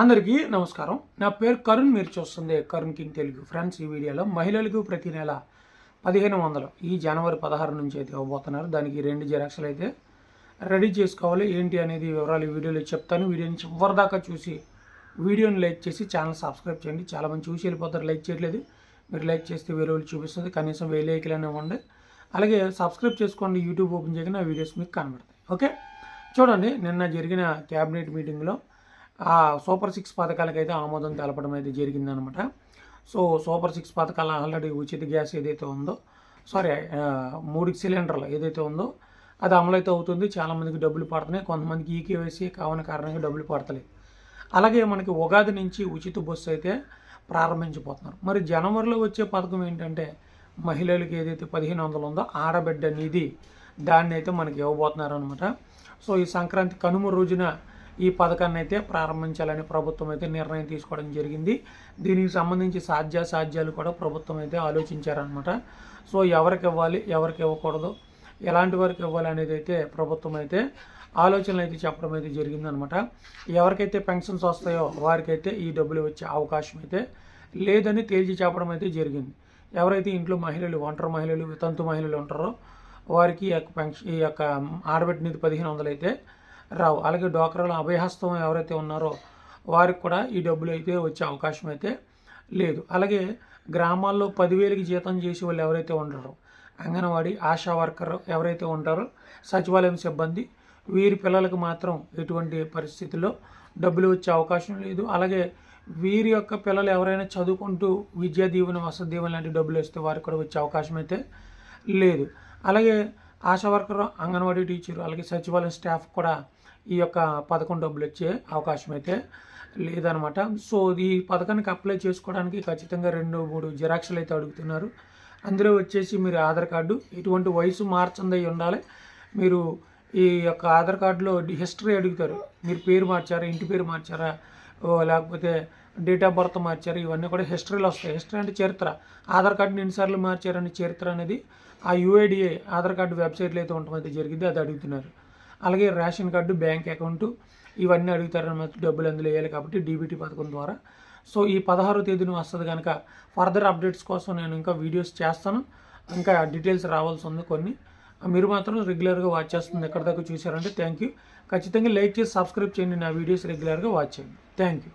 అందరికీ నమస్కారం. నా పేరు కరుణ్ మీరు చూస్తుంది కరుణ్ కింగ్ తెలుగు. ఫ్రెండ్స్ ఈ వీడియోలో మహిళలకు ప్రతి నెల పదిహేను వందలు ఈ జనవరి పదహారు నుంచి అయితే ఇవ్వబోతున్నారు. దానికి రెండు జిరాక్స్లు అయితే రెడీ చేసుకోవాలి. ఏంటి అనేది వివరాలు ఈ వీడియోలో చెప్తాను. వీడియోని చివరిదాకా చూసి వీడియోని లైక్ చేసి ఛానల్ సబ్స్క్రైబ్ చేయండి. చాలామంది చూసి వెళ్ళిపోతారు. లైక్ చేయట్లేదు. మీరు లైక్ చేస్తే వేరే వాళ్ళు చూపిస్తుంది. కనీసం వెయ్యి లైక్లు ఇవ్వండి. అలాగే సబ్స్క్రైబ్ చేసుకోండి. యూట్యూబ్ ఓపెన్ చేయగానే ఆ వీడియోస్ మీకు కనబడతాయి. ఓకే? చూడండి. నిన్న జరిగిన క్యాబినెట్ మీటింగ్లో ఆ సూపర్ సిక్స్ పథకాలకైతే ఆమోదం తెలపడం అయితే జరిగిందనమాట. సో సూపర్ సిక్స్ పథకాలు ఆల్రెడీ ఉచిత గ్యాస్ ఏదైతే ఉందో సారీ మూడు సిలిండర్లు ఏదైతే ఉందో అది అమలైతే అవుతుంది. చాలామందికి డబ్బులు పడుతున్నాయి. కొంతమందికి ఈకేవైసీ కావని కారణంగా డబ్బులు పడతలేదు. అలాగే మనకి ఉగాది నుంచి ఉచిత బస్సు అయితే ప్రారంభించబోతున్నారు. మరి జనవరిలో వచ్చే పథకం ఏంటంటే మహిళలకు ఏదైతే పదిహేను వందలు ఉందో ఆడబిడ్డ నిధి దాన్ని అయితే మనకి ఇవ్వబోతున్నారు అనమాట సో ఈ సంక్రాంతి కనుమ రోజున ఈ పథకాన్ని అయితే ప్రారంభించాలని ప్రభుత్వం అయితే నిర్ణయం తీసుకోవడం జరిగింది. దీనికి సంబంధించి సాధ్యాసాధ్యాలు కూడా ప్రభుత్వం అయితే ఆలోచించారనమాట సో ఎవరికి ఇవ్వాలి ఎవరికి ఇవ్వకూడదు ఎలాంటి వారికి ఇవ్వాలి అనేది అయితే ప్రభుత్వం అయితే ఆలోచనలు అయితే చెప్పడం అయితే జరిగిందనమాట ఎవరికైతే పెన్షన్స్ వస్తాయో వారికైతే ఈ డబ్బులు వచ్చే అవకాశం అయితే లేదని తేల్చి చెప్పడం అయితే జరిగింది. ఎవరైతే ఇంట్లో మహిళలు ఒంటరి మహిళలు వితంతు మహిళలు ఉంటారో వారికి ఈ యొక్క పెన్షన్ ఈ యొక్క ఆడబెట్టినది పదిహేను వందలు అయితే రావు. అలాగే డోక్రాలో అభయహస్తం ఎవరైతే ఉన్నారో వారికి కూడా ఈ డబ్బులు అయితే వచ్చే అవకాశం అయితే లేదు. అలాగే గ్రామాల్లో పదివేలకి జీతం చేసే వాళ్ళు ఎవరైతే ఉంటారో అంగన్వాడీ ఆశా వర్కర్ ఎవరైతే ఉంటారో సచివాలయం సిబ్బంది వీరి పిల్లలకు మాత్రం ఎటువంటి పరిస్థితుల్లో డబ్బులు వచ్చే అవకాశం లేదు. అలాగే వీరి యొక్క పిల్లలు ఎవరైనా చదువుకుంటూ విద్యా దీవెన వసతి దీవెన లాంటి డబ్బులు ఇస్తే వారికి కూడా వచ్చే అవకాశం అయితే లేదు. అలాగే ఆశా వర్కర్ అంగన్వాడీ టీచర్ అలాగే సచివాలయం స్టాఫ్ కూడా ఈ యొక్క పథకం డబ్బులు వచ్చే అవకాశం అయితే లేదనమాట. సో ఈ పథకానికి అప్లై చేసుకోవడానికి ఖచ్చితంగా రెండు మూడు జిరాక్స్లు అయితే అడుగుతున్నారు. అందులో వచ్చేసి మీరు ఆధార్ కార్డు ఎటువంటి వయసు మార్చిందై ఉండాలి. మీరు ఈ యొక్క ఆధార్ కార్డులో హిస్టరీ అడుగుతారు. మీరు పేరు మార్చారా ఇంటి పేరు మార్చారా లేకపోతే డేట్ ఆఫ్ బర్త్ మార్చారు ఇవన్నీ కూడా హిస్టరీలో వస్తాయి. హిస్టరీ అంటే చరిత్ర. ఆధార్ కార్డుని ఎన్నిసార్లు మార్చారని చరిత్ర అనేది ఆ యూఐడిఏ ఆధార్ కార్డు వెబ్సైట్లో అయితే ఉండటం జరిగింది అది అడుగుతున్నారు. అలాగే రేషన్ కార్డు బ్యాంక్ అకౌంట్ ఇవన్నీ అడుగుతారనమాట డబ్బులు అందులో వేయాలి కాబట్టి డీబీటీ పథకం ద్వారా. సో ఈ పదహారో తేదీన వస్తుంది కనుక ఫర్దర్ అప్డేట్స్ కోసం నేను ఇంకా వీడియోస్ చేస్తాను. ఇంకా డీటెయిల్స్ రావాల్సి ఉంది కొన్ని. మీరు మాత్రం రెగ్యులర్గా వాచ్ చేస్తుంది ఎక్కడి దాకా చూసారంటే థ్యాంక్ యూ. ఖచ్చితంగా లైక్ చేసి సబ్స్క్రైబ్ చేయండి నా వీడియోస్ రెగ్యులర్గా వాచ్ చేయండి. Thank you.